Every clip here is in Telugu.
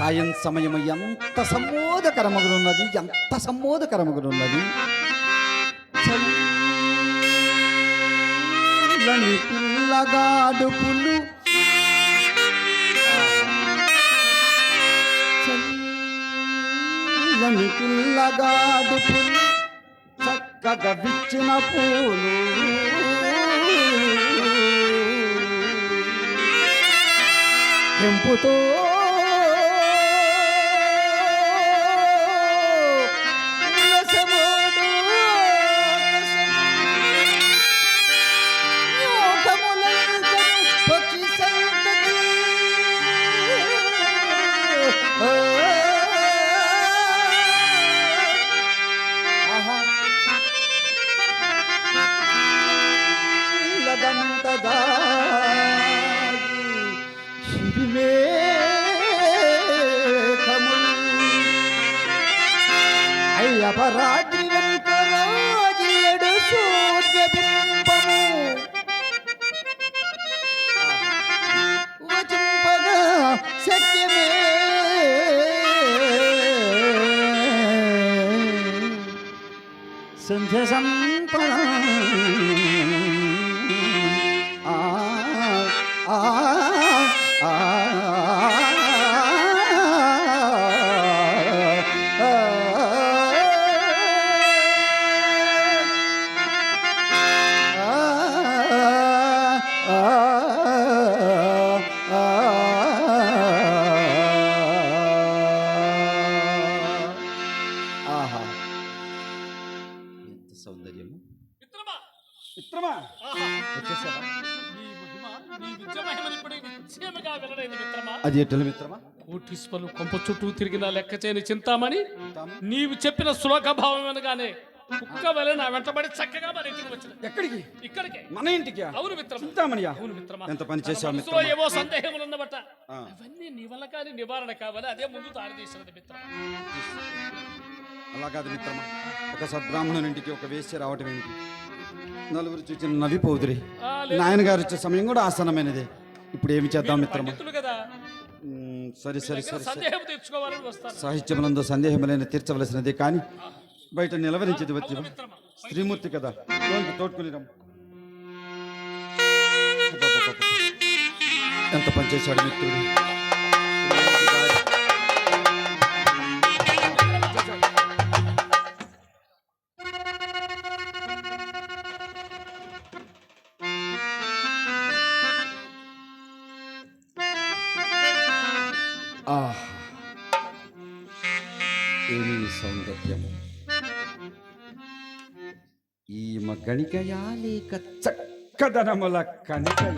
సాయం సమయం ఎంత సమ్మోదకరమగునున్నది ఎంత సమ్మోదకరమగునున్నది చల్లని పిల్లగాడుపులు చల్లని పిల్లగాడుపులు చక్కగా విచ్చిన పూలు. పెంపుతో అయ్యపరాత్రి వెనుక సూర్య బింబము. వచింపగా సత్యమే. సంధ్య సంపద. ఆ ఆ ఆ. సౌందర్యము? మిత్రమా? వచ్చేసావా అది ఎట్టలు మిత్రమా? కోటీశ్వరులు కొంప చుట్టూ తిరిగిన లెక్క చేయని చింతామణి తాము నీవు చెప్పిన సులభ భావం అనగానే కుక్క వలె నా వెంటబడి చక్కగా మన ఇంటికి వచ్చిన ఎక్కడికి? ఇక్కడికే. మన ఇంటికి? అవును మిత్రమా. చింతామణియా? అవును మిత్రమా. ఎంత పని చేశావు మిత్రమా? ఏవో సందేహములు. అవన్నీ నీ వల్ల కానీ నివారణ కావాలి. అదే ముందు దారి తీసినది మిత్రమా. అలా కాదు మిత్రమా. ఒక సద్బ్రాహ్మణుని ఇంటికి ఒక వేశ్య రావటం ఏమిటి? నలుగురు చూచిన నవ్విపోదురి. నాయన గారు వచ్చే సమయం కూడా ఆసనమైనదే ఇప్పుడు ఏమి చేద్దాం మిత్రమా? సరే సరే సరే సందేహం సాహిత్యములందు సందేహములైన తీర్చవలసినదే కానీ బయట నిలవరించేది వచ్చి స్త్రీమూర్తి కదా. తోడుకుని. ఎంత పనిచేశాడు మిత్రుడు? సౌందర్యము. ఈమ గణికయా లేక చక్కదనముల కణికయ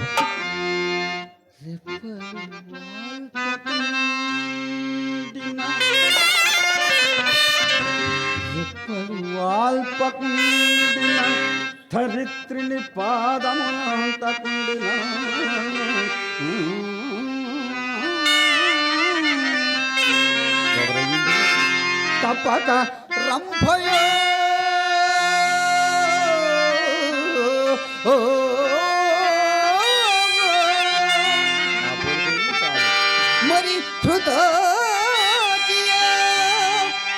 రెప్పలు వాల్పకుండిన వాల్పకుండిన ధరిత్రిని పాదములంతకుండిన తప్పక రంభయో మరి హృదయ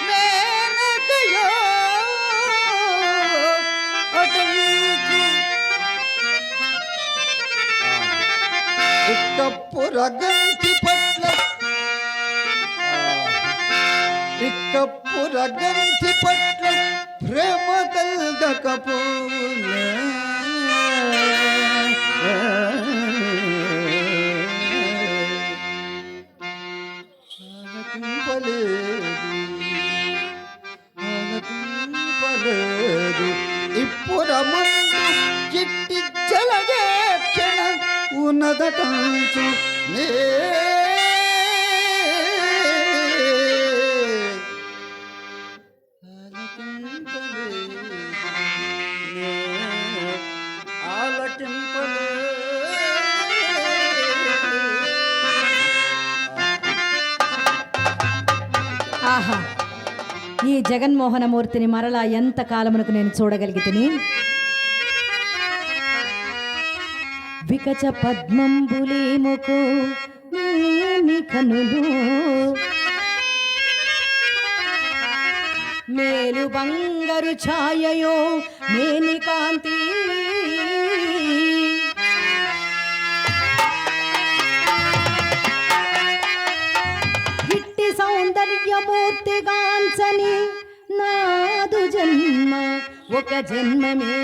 మేనకయో ఇక్కపురగంటి పట్ల ప్రేమ కలగకపోలే ఆలకింపలేదు ఆలకింపలేదు ఇప్పుడమందు చిట్టి జలజేక్షణ ఉన్నదటంచు నే ఆహా. ఈ జగన్మోహనమూర్తిని మరలా ఎంత కాలమునకు నేను చూడగలిగితిని? వికచ పద్మంబులేముకు కనులు. మేలు బంగారు ఛాయయో మేని కాంతి ఒక జన్మమే.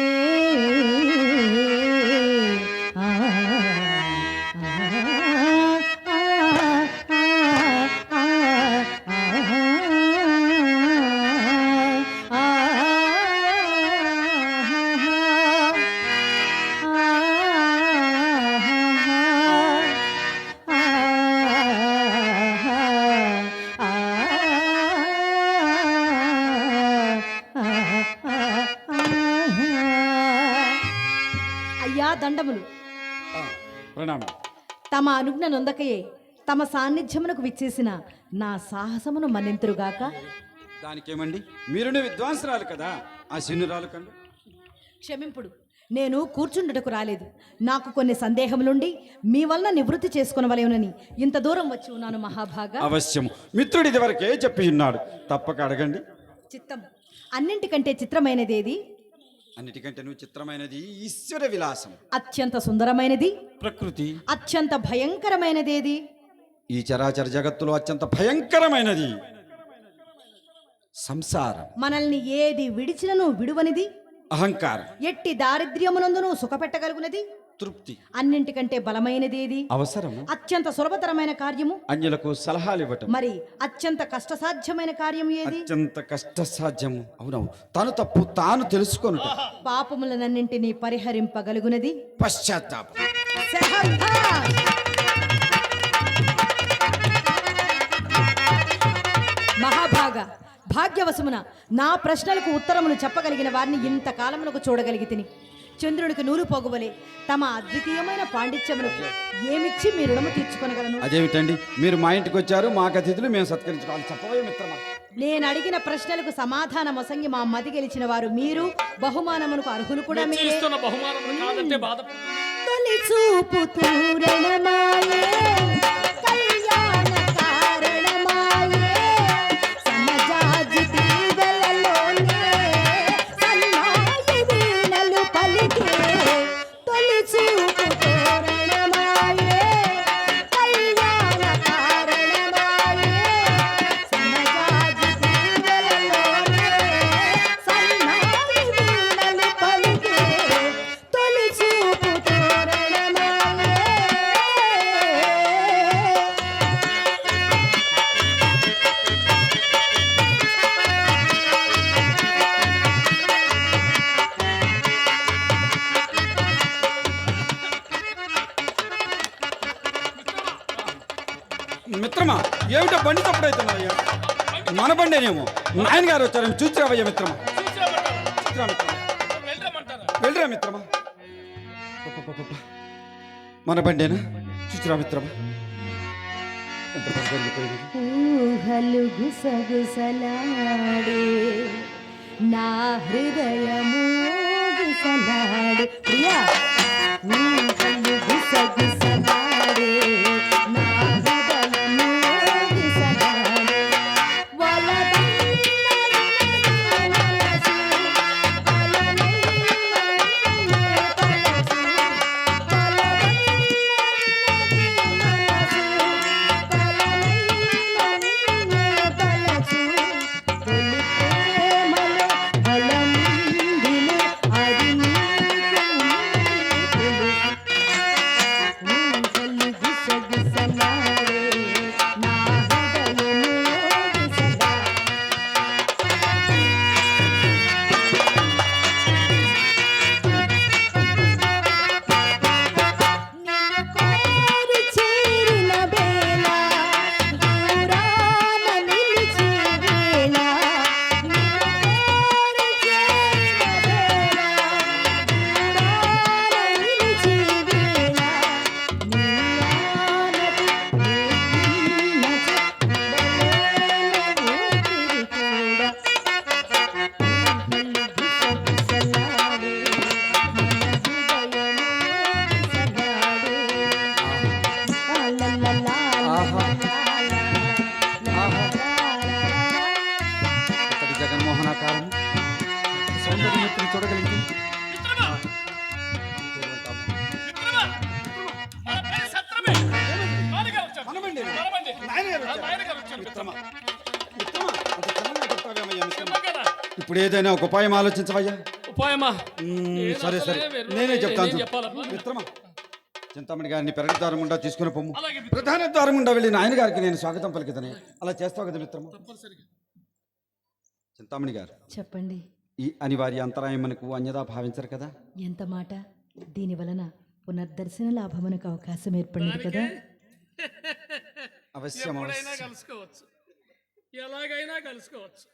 అయ్యా దండములు. తమ అనుజ్ఞ నొందకయే తమ సాన్నిధ్యమునకు విచ్చేసిన నా సాహసమును మన్నింతురుగాక దానికేమండి? మీరునే విద్వాంసరాలు కదా ఆ శనురాలు కండు. క్షమింపుడు నేను కూర్చుండుటకు రాలేదు. నాకు కొన్ని సందేహములుండి మీ వలన నివృత్తి చేసుకునవలేనని ఇంత దూరం వచ్చి ఉన్నాను మహాభాగా. అవశ్యము. మిత్రుడు ఇదివరకే చెప్పి ఉన్నాడు. తప్పక అడగండి. చిత్తం. అన్నింటికంటే చిత్రమైనది ఏది అన్నిటికంటే నువ్వు చిత్రమైనది ఈశ్వర విలాసం. అత్యంత సుందరమైనది. ప్రకృతి. అత్యంత భయంకరమైనది ఏది ఈ చరాచర జగత్తులో అత్యంత భయంకరమైనది. సంసారం. మనల్ని ఏది విడిచినను విడువనిది? అహంకారం. ఎట్టి దారిద్ర్యమునందును సుఖపెట్టగలుగునది? తృప్తి. అన్నింటికంటే బలమైనది ఏది అవసరము. అత్యంత సులభతరమైన కార్యము? అన్యులకు సలహాలు ఇవ్వటం. మరి అత్యంత కష్టసాధ్యమైన కార్యం ఏది? అత్యంత కష్టసాధ్యము. అవునవును. తను తప్పు తాను తెలుసుకొనుట. పాపములనన్నింటినీ పరిహరింపగలుగునది? పశ్చాత్తాపం! మహాభాగ! భాగ్యవశమున నా ప్రశ్నలకు ఉత్తరములు చెప్పగలిగిన వారిని ఇంతకాలమునకు చూడగలిగి తిని చంద్రునికి నూలు పోగువలే. తమ అద్వితీయమైన పాండిత్యమునకు ఏమిచ్చి మీ రుణము తీర్చుకొనగలను? అదేమిటండి మీరు మా ఇంటికి వచ్చారు మాకు అతిథులు మేము సత్కరించుకోవాలి. చెప్పవే మిత్రమా? నేను అడిగిన ప్రశ్నలకు సమాధానం ఒసంగి మా మది గెలిచిన వారు మీరు బహుమానమునకు అర్హులు కూడా మీరే. బహుమానం కాదంటే బాధపడుతుంది తొలి చూపు తూరణమాయే మన బండేనేమో నాయన గారు వచ్చారని చూసిరావయ్యా మిత్రమా? వెళ్ళరా మిత్రమా. మన బండేనా చూసిరా మిత్రమా? ఎంత. ఊహలు గుసగుసలాడే నా హృదయము గుసలాడే. ప్రియా ఇప్పుడు ఏదైనా ఒక ఉపాయం ఆలోచించవయ్యా. ఉపాయమా? మ్మ్, సరే సరే. నేనే చెప్తాను చూడు. మిత్రమా చింతామణి గారిని పెరటి ద్వారం గుండా తీసుకుని పొమ్ము అలాగే. ప్రధాన ద్వారం గుండా వెళ్ళిన ఆయన గారికి నేను స్వాగతం పలికితనే. అలా చేస్తావు కదా మిత్రమా? తప్పనిసరిగా. చింతామణి గారు చెప్పండి. ఈ అనివార్య అంతరాయం మనకు అన్యదా భావించరు కదా? ఎంత మాట? దీని వలన పునర్దర్శన లాభమునకు అవకాశం ఏర్పడింది కదా? అవశ్యం ఎప్పుడైనా అవశ్యం. కలుసుకోవచ్చు. ఎలాగైనా కలుసుకోవచ్చు.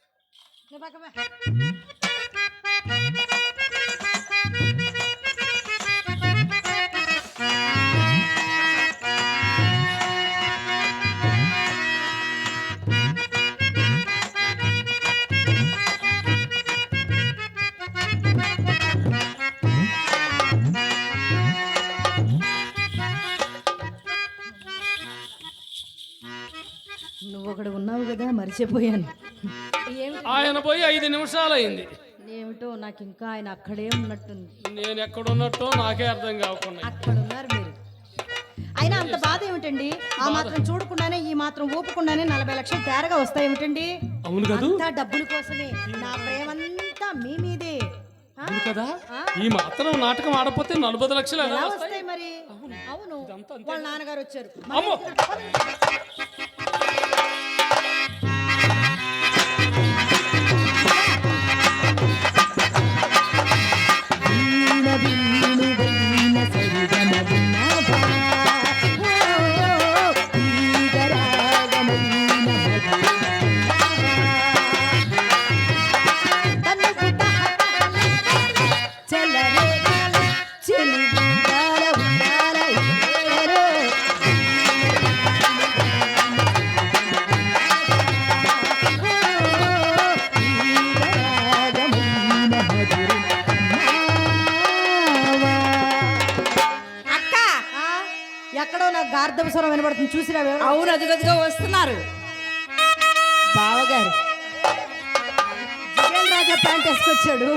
నువ్వు ఒకడు ఉన్నావు కదా మర్చిపోయాను. ఆయన పోయి ఐదు నిమిషాలు అయింది ఏమిటో నాకు ఇంకా ఆయన అక్కడే ఉన్నట్టుంది. నేను ఎక్కడున్నట్టో నాకే అర్థం కాకుండా. అక్కడ ఉన్నారు మీరు. అయినా అంత బాధ ఏమిటండి? ఆ మాత్రం చూడకుండానే ఈ మాత్రం ఊపకుండానే నలభై లక్షలు తేరగా వస్తాయి ఏమిటండి? అవును కదూ. అంతా డబ్బుల కోసమే. నా ప్రేమంతా మీ మీదే? అవును కదా? ఈ మాత్రం నాటకం ఆడపోతే నలభై లక్షలు ఎలా వస్తాయి? మరి? అవును. వాళ్ళ నాన్నగారు వచ్చారు. గార్ధవ స్వరం వినబడుతుంది. చూసిరా అవును అదిగదిగా వస్తున్నారు. బావగారు. జగన్ రాజా ప్యాంట్ వేసుకొచ్చాడు.